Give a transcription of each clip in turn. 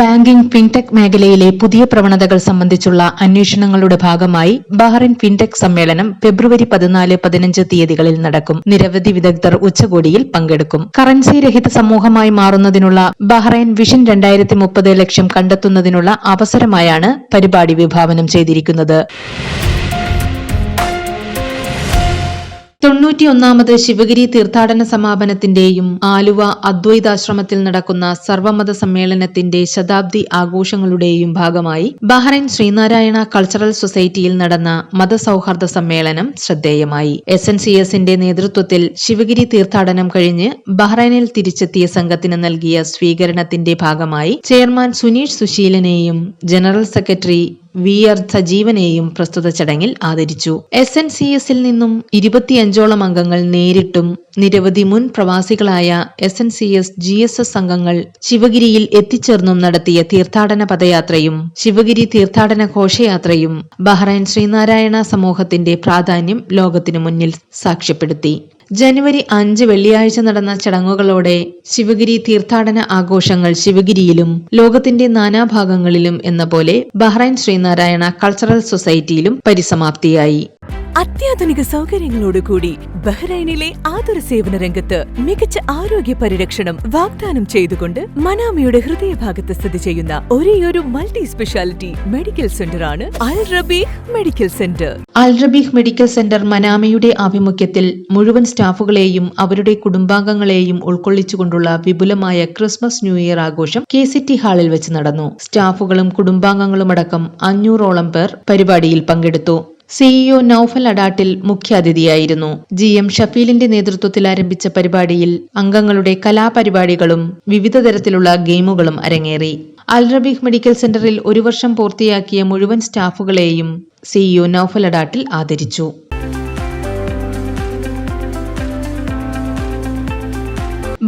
Banking fintech മേഖലയിലെ പുതിയ പ്രവണതകൾ സംബന്ധിച്ചുള്ള അന്വേഷണങ്ങളുടെ ഭാഗമായി ബഹ്റൈൻ ഫിൻടെക് സമ്മേളനം ഫെബ്രുവരി പതിനാല് പതിനഞ്ച് തീയതികളിൽ നടക്കും. നിരവധി വിദഗ്ധർ ഉച്ചകോടിയിൽ പങ്കെടുക്കും. കറൻസി രഹിത സമൂഹമായി മാറുന്നതിനുള്ള ബഹ്റൈൻ വിഷൻ രണ്ടായിരത്തി മുപ്പത് ലക്ഷ്യം കണ്ടെത്തുന്നതിനുള്ള അവസരമായാണ് പരിപാടി വിഭാവനം ചെയ്തിരിക്കുന്നത്. തൊണ്ണൂറ്റിയൊന്നാമത് ശിവഗിരി തീർത്ഥാടന സമാപനത്തിന്റെയും ആലുവ അദ്വൈതാശ്രമത്തിൽ നടക്കുന്ന സർവമത സമ്മേളനത്തിന്റെ ശതാബ്ദി ആഘോഷങ്ങളുടെയും ഭാഗമായി ബഹ്റൈൻ ശ്രീനാരായണ കൾച്ചറൽ സൊസൈറ്റിയിൽ നടന്ന മതസൌഹാർദ്ദ സമ്മേളനം ശ്രദ്ധേയമായി. എസ് എൻ സി എസിന്റെ നേതൃത്വത്തിൽ ശിവഗിരി തീർത്ഥാടനം കഴിഞ്ഞ് ബഹ്റൈനിൽ തിരിച്ചെത്തിയ സംഘത്തിന് നൽകിയ സ്വീകരണത്തിന്റെ ഭാഗമായി ചെയർമാൻ സുനീഷ് സുശീലനെയും ജനറൽ സെക്രട്ടറി വി ജീവനെയും പ്രസ്തുത ചടങ്ങിൽ ആദരിച്ചു. എസ് എൻ സി എസിൽ നിന്നും ഇരുപത്തിയഞ്ചോളം അംഗങ്ങൾ നേരിട്ടും നിരവധി മുൻ പ്രവാസികളായ S N C S G S S അംഗങ്ങൾ ശിവഗിരിയിൽ എത്തിച്ചേർന്നും നടത്തിയ തീർത്ഥാടന പദയാത്രയും ശിവഗിരി തീർത്ഥാടന ഘോഷയാത്രയും ബഹ്റൈൻ ശ്രീനാരായണ സമൂഹത്തിന്റെ പ്രാധാന്യം ലോകത്തിനു മുന്നിൽ സാക്ഷ്യപ്പെടുത്തി. ജനുവരി അഞ്ച് വെള്ളിയാഴ്ച നടന്ന ചടങ്ങുകളോടെ ശിവഗിരി തീർത്ഥാടന ആഘോഷങ്ങൾ ശിവഗിരിയിലും ലോകത്തിന്റെ നാനാഭാഗങ്ങളിലും എന്ന പോലെ ബഹ്റൈൻ ശ്രീനാരായണ കൾച്ചറൽ സൊസൈറ്റിയിലും പരിസമാപ്തിയായി. അത്യാധുനിക സൗകര്യങ്ങളോടുകൂടി ബഹ്റൈനിലെ ആതുര സേവന രംഗത്ത് മികച്ച ആരോഗ്യ പരിരക്ഷണം വാഗ്ദാനം ചെയ്തുകൊണ്ട് മനാമയുടെ ഹൃദയഭാഗത്ത് സ്ഥിതി ചെയ്യുന്ന ഒരേയൊരു multi speciality medical സെന്ററാണ് Al Rabeeh medical centre. Al Rabeeh medical centre മനാമയുടെ ആഭിമുഖ്യത്തിൽ മുഴുവൻ സ്റ്റാഫുകളെയും അവരുടെ കുടുംബാംഗങ്ങളെയും ഉൾക്കൊള്ളിച്ചുകൊണ്ടുള്ള വിപുലമായ ക്രിസ്മസ് ന്യൂ ഇയർ ആഘോഷം കെ സിറ്റി ഹാളിൽ വെച്ച് നടന്നു. സ്റ്റാഫുകളും കുടുംബാംഗങ്ങളുമടക്കം അഞ്ഞൂറോളം പേർ പരിപാടിയിൽ പങ്കെടുത്തു. സിഇഒ നൌഫൽ അഡാട്ടിൽ മുഖ്യാതിഥിയായിരുന്നു. ജി എം ഷഫീലിന്റെ നേതൃത്വത്തിൽ ആരംഭിച്ച പരിപാടിയിൽ അംഗങ്ങളുടെ കലാപരിപാടികളും വിവിധ തരത്തിലുള്ള ഗെയിമുകളും അരങ്ങേറി. അൽറബീഹ് മെഡിക്കൽ സെന്ററിൽ ഒരു വർഷം പൂർത്തിയാക്കിയ മുഴുവൻ സ്റ്റാഫുകളെയും സിഇഒ നൌഫൽ അഡാട്ടിൽ ആദരിച്ചു.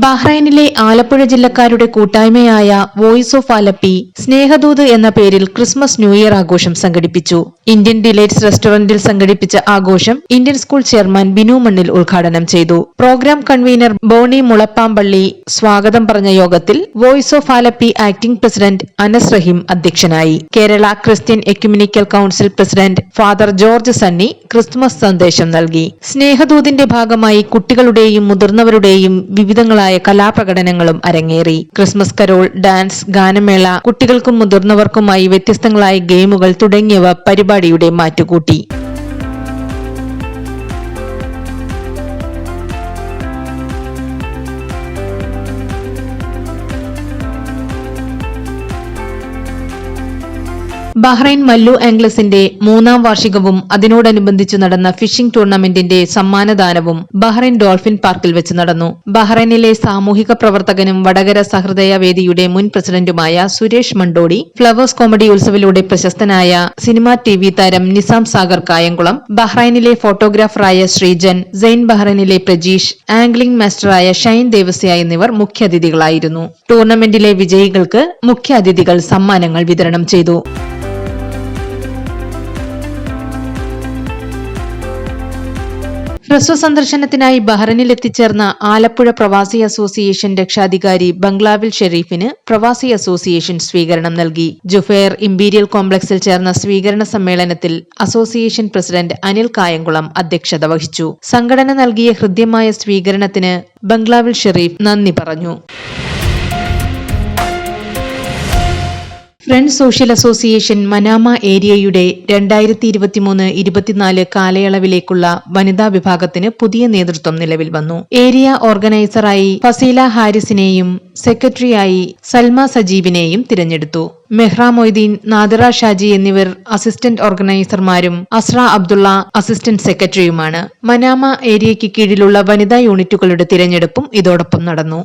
ബഹ്റൈനിലെ ആലപ്പുഴ ജില്ലക്കാരുടെ കൂട്ടായ്മയായ വോയിസ് ഓഫ് ആലപ്പി സ്നേഹദൂത് എന്ന പേരിൽ ക്രിസ്മസ് ന്യൂ ഇയർ ആഘോഷം സംഘടിപ്പിച്ചു. ഇന്ത്യൻ ഡിലൈറ്റ്സ് റെസ്റ്റോറന്റിൽ സംഘടിപ്പിച്ച ആഘോഷം ഇന്ത്യൻ സ്കൂൾ ചെയർമാൻ ബിനു മണ്ണിൽ ഉദ്ഘാടനം ചെയ്തു. പ്രോഗ്രാം കൺവീനർ ബോണി മുളപ്പാമ്പള്ളി സ്വാഗതം പറഞ്ഞ യോഗത്തിൽ voice of Alleppey acting president Anas Raheem അധ്യക്ഷനായി. Kerala Christian ecumenical council president father George Sunny Christmas സന്ദേശം നൽകി. സ്നേഹദൂതിന്റെ ഭാഗമായി കുട്ടികളുടെയും മുതിർന്നവരുടെയും വിവിധങ്ങളായ കലാപ്രകടനങ്ങളും അരങ്ങേറി. ക്രിസ്മസ് കരോൾ ഡാൻസ് ഗാനമേള കുട്ടികൾക്കും മുതിർന്നവർക്കുമായി വ്യത്യസ്തങ്ങളായ ഗെയിമുകൾ തുടങ്ങിയവ പരിപാടിയുടെ മാറ്റുകൂട്ടി. ബഹ്റൈൻ മല്ലു ആംഗ്ലസിന്റെ മൂന്നാം വാർഷികവും അതിനോടനുബന്ധിച്ചു നടന്ന ഫിഷിംഗ് ടൂർണമെന്റിന്റെ സമ്മാനദാനവും ബഹ്റൈൻ ഡോൾഫിൻ പാർക്കിൽ വെച്ച് നടന്നു. ബഹ്റൈനിലെ സാമൂഹിക പ്രവർത്തകനും വടകര സഹൃദയ വേദിയുടെ മുൻ പ്രസിഡന്റുമായ സുരേഷ് മണ്ടോടി ഫ്ലവേഴ്സ് കോമഡി ഉത്സവിലൂടെ പ്രശസ്തനായ സിനിമാ ടി വി താരം നിസാം സാഗർ കായംകുളം ബഹ്റൈനിലെ ഫോട്ടോഗ്രാഫറായ ശ്രീജൻ സെയിൻ ബഹ്റൈനിലെ പ്രജീഷ് ആംഗ്ലിംഗ് മാസ്റ്ററായ ഷൈൻ ദേവസ്യ എന്നിവർ മുഖ്യാതിഥികളായിരുന്നു. ടൂർണമെന്റിലെ വിജയികൾക്ക് മുഖ്യാതിഥികൾ സമ്മാനങ്ങൾ വിതരണം ചെയ്തു. ഹ്രസ്വ സന്ദർശനത്തിനായി ബഹ്റൈനിൽ എത്തിച്ചേർന്ന ആലപ്പുഴ പ്രവാസി അസോസിയേഷൻ രക്ഷാധികാരി ബംഗ്ലാവിൽ ഷെരീഫിന് പ്രവാസി അസോസിയേഷൻ സ്വീകരണം നൽകി. ജുഫേർ ഇംപീരിയൽ കോംപ്ലക്സിൽ ചേർന്ന സ്വീകരണ സമ്മേളനത്തിൽ അസോസിയേഷൻ പ്രസിഡന്റ് അനിൽ കായംകുളം അധ്യക്ഷത വഹിച്ചു. സംഘടന നൽകിയ ഹൃദ്യമായ സ്വീകരണത്തിന് ബംഗ്ലാവിൽ ഷെരീഫ് നന്ദി പറഞ്ഞു. ഫ്രണ്ട്സ് സോഷ്യൽ അസോസിയേഷൻ മനാമ ഏരിയയുടെ രണ്ടായിരത്തി ഇരുപത്തിമൂന്ന് ഇരുപത്തിനാല് കാലയളവിലേക്കുള്ള വനിതാ വിഭാഗത്തിന് പുതിയ നേതൃത്വം നിലവിൽ വന്നു. ഏരിയ ഓർഗനൈസറായി ഫസീല ഹാരിസിനെയും സെക്രട്ടറിയായി സൽമ സജീവിനെയും തിരഞ്ഞെടുത്തു. മെഹ്റ മൊയ്തീൻ നാദിറ ഷാജി എന്നിവർ അസിസ്റ്റന്റ് ഓർഗനൈസർമാരും അസ്ര അബ്ദുള്ള അസിസ്റ്റന്റ് സെക്രട്ടറിയുമാണ്. മനാമ ഏരിയയ്ക്ക് കീഴിലുള്ള വനിതാ യൂണിറ്റുകളുടെ തിരഞ്ഞെടുപ്പും ഇതോടൊപ്പം നടന്നു.